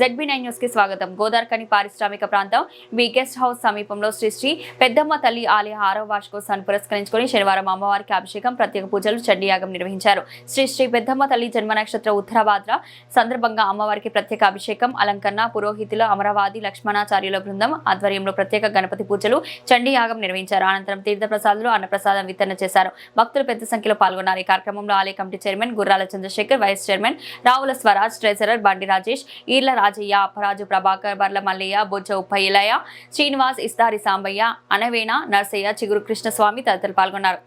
ZB nine న్యూస్కి స్వాగతం. గోదార్కని పారిశ్రామిక ప్రాంతం బి గెస్ట్ హౌస్ సమీపంలో శ్రీ శ్రీ పెద్దమ్మ తల్లి ఆలయ ఆరవ వార్షికోత్సవాన్ని పురస్కరించుకొని శనివారం అమ్మవారికి అభిషేకం ప్రత్యేక పూజలు చండీయాగం నిర్వహించారు. శ్రీ శ్రీ పెద్దమ్మ తల్లి జన్మ నక్షత్ర ఉత్తరాభాద్ర సందర్భంగా అమ్మవారికి ప్రత్యేక అభిషేకం అలంకరణ పురోహితుల అమరావాది లక్ష్మణాచార్యుల బృందం ఆధ్వర్యంలో ప్రత్యేక గణపతి పూజలు చండీయాగం నిర్వహించారు. అనంతరం తీర్థప్రసాదులు అన్నప్రసాదం వితరణ చేశారు. భక్తులు పెద్ద సంఖ్యలో పాల్గొన్నారు. ఈ కార్యక్రమంలో ఆలయ committee chairman Gurrala Chandrashekar vice chairman Ravula Swaraj treasurer Bandi Rajesh Eerla Rajaiah అపరాజు Prabhakar Barla Mallayya బొజ్జ ఉప్పయ్యలయ్య శ్రీనివాస్ ఇస్తారి సాంబయ్య అనవేణ నర్సయ్య చిగురు కృష్ణస్వామి తదితరులు పాల్గొన్నారు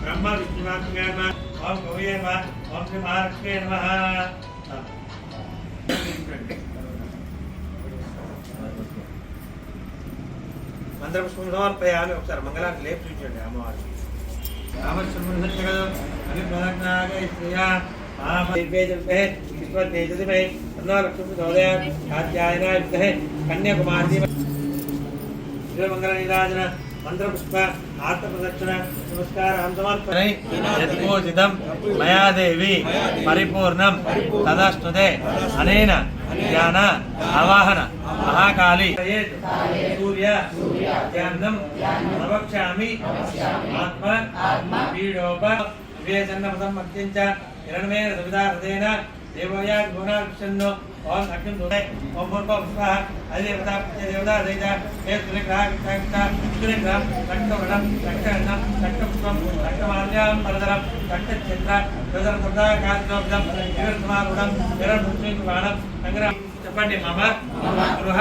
బ్రహ్మ విష్ణుమాత్మ ఓం కవయే ఓం శ్రీ మహాలక్ష్మి నమ మంత్రపుష్పం సమర్పయామి ఒకసారి మంగళాన్ని లేపు చూపించండి అమ్మవారికి. కన్యాకుమారి మంగళ నీరాజన మంత్రపుష్ప ఆర్త ప్రదక్షిణ నమస్కారం సమర్పణం పరిపూర్ణం తదస్తుతే అనేన ధ్యాన అవాహన మహాకాళి సూర్య ధ్యానం ప్రవక్ష్యామి ఆత్మ పీడోప వివేచన్న పదం మధ్యంచ హిరణ్మేన సవితా హృదయన దేవయా గుణాక్షన్ను ఓం అగ్నిం దూరే ఓం పూర్వ పుష్ప అధిదేవత దేవత దైత హే సునిగ్రహ విగ్రహ సునిగ్రహ రక్తవడం రక్తగంధం రక్తపుష్పం రక్తమాల్యాం పరదరం రక్తచిత్ర ప్రదర సదా కాంతిలోబ్దం నిరసమారుణం నిరభూషణ సంగ్రహం చెప్పండి మమ గృహ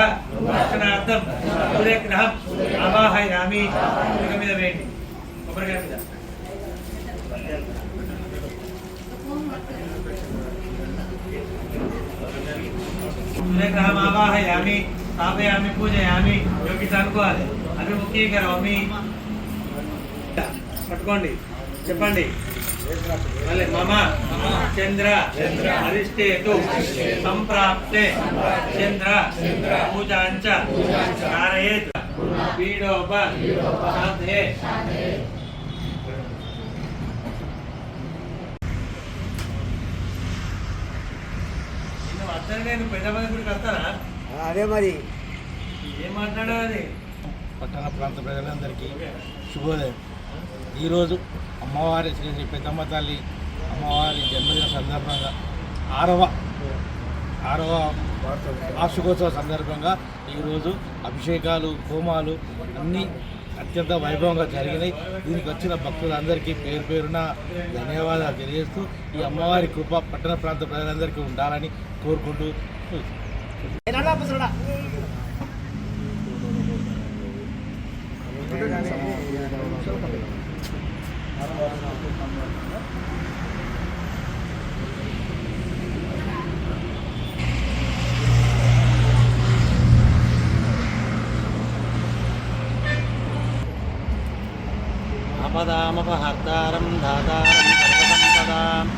రక్షణార్థం సూర్యగ్రహం ఆవాహయామి ఇక మీద వేయండి కొబ్బరికాయ మీద సూర్యగ్రహం ఆవాహయామి స్థాపయామి పూజయామి యోగి అనుకోవాలి అవి అభిముఖీకరోమి పట్టుకోండి చెప్పండి మళ్ళీ మమ చంద్ర అరిష్టేతు సంప్రాప్తే చంద్ర పూజాంచ కారయేత్ పీడోప సాధే నేను గుడికి అదే మరి. ఏం పట్టణ ప్రాంత ప్రజలందరికీ శుభోదయం. ఈరోజు అమ్మవారి శ్రీ శ్రీ పెద్దమ్మ తల్లి అమ్మవారి జన్మదిన సందర్భంగా ఆరవ ఆరవ వార్షికోత్సవ సందర్భంగా ఈరోజు అభిషేకాలు హోమాలు అన్నీ అత్యంత వైభవంగా జరిగినాయి. దీనికి వచ్చిన భక్తులందరికీ పేరు పేరున ధన్యవాదాలు తెలియజేస్తూ ఈ అమ్మవారి కృప పట్టణ ప్రాంత ప్రజలందరికీ ఉండాలని కోరుకుంటూ ఆపదామపహర్తారం దాతారం సర్వసంపదాం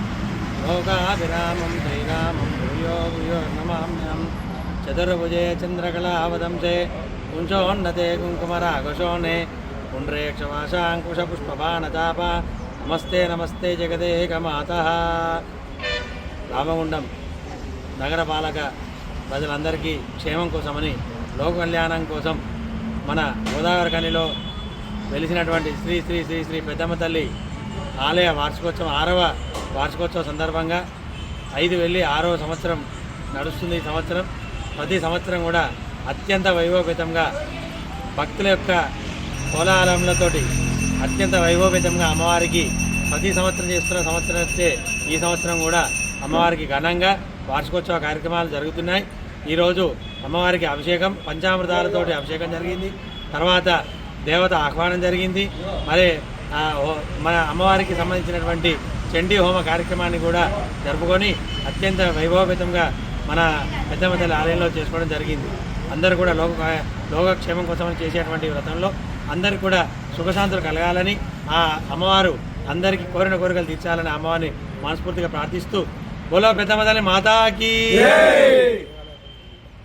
లోకాభిరామం శ్రీరామం భూయో భూయో నమామ్యం చతుర్భుజే చంద్రకళావదంశే కుంచోన్నతే కుంకుమరాఘోషోణే పుండ్రేక్షమాశాంకుశపుష్పబాణచాప నమస్తే నమస్తే జగదేకమాత రామగుండం నగరపాలక ప్రజలందరికీ క్షేమం కోసమని లోక కళ్యాణం కోసం మన గోదావరి కనిలో వెలిసినటువంటి శ్రీ శ్రీ శ్రీ శ్రీ పెద్దమ్మ తల్లి ఆలయ వార్షికోత్సవం ఆరవ వార్షికోత్సవ సందర్భంగా ఐదు వెళ్ళి ఆరవ సంవత్సరం నడుస్తుంది ఈ సంవత్సరం. ప్రతి సంవత్సరం కూడా అత్యంత వైభవపేతంగా భక్తుల యొక్క కోలాహలములతోటి అత్యంత వైభవపేతంగా అమ్మవారికి ప్రతి సంవత్సరం చేస్తున్న సంవత్సరం వస్తే ఈ సంవత్సరం కూడా అమ్మవారికి ఘనంగా వార్షికోత్సవ కార్యక్రమాలు జరుగుతున్నాయి. ఈరోజు అమ్మవారికి అభిషేకం పంచామృతాలతోటి అభిషేకం జరిగింది. తర్వాత దేవత ఆహ్వానం జరిగింది. మరి మన అమ్మవారికి సంబంధించినటువంటి చండీ హోమ కార్యక్రమాన్ని కూడా జరుపుకొని అత్యంత వైభవపేతంగా మన పెద్దమ్మ తల్లి ఆలయంలో చేసుకోవడం జరిగింది. అందరూ కూడా లోక లోకక్షేమం కోసం చేసేటువంటి వ్రతంలో అందరికి కూడా సుఖశాంతులు కలగాలని ఆ అమ్మవారు అందరికీ కోరిన కోరికలు తీర్చాలని అమ్మవారిని మనస్ఫూర్తిగా ప్రార్థిస్తూ బోలో పెద్దమ్మ తల్లి మాతాకి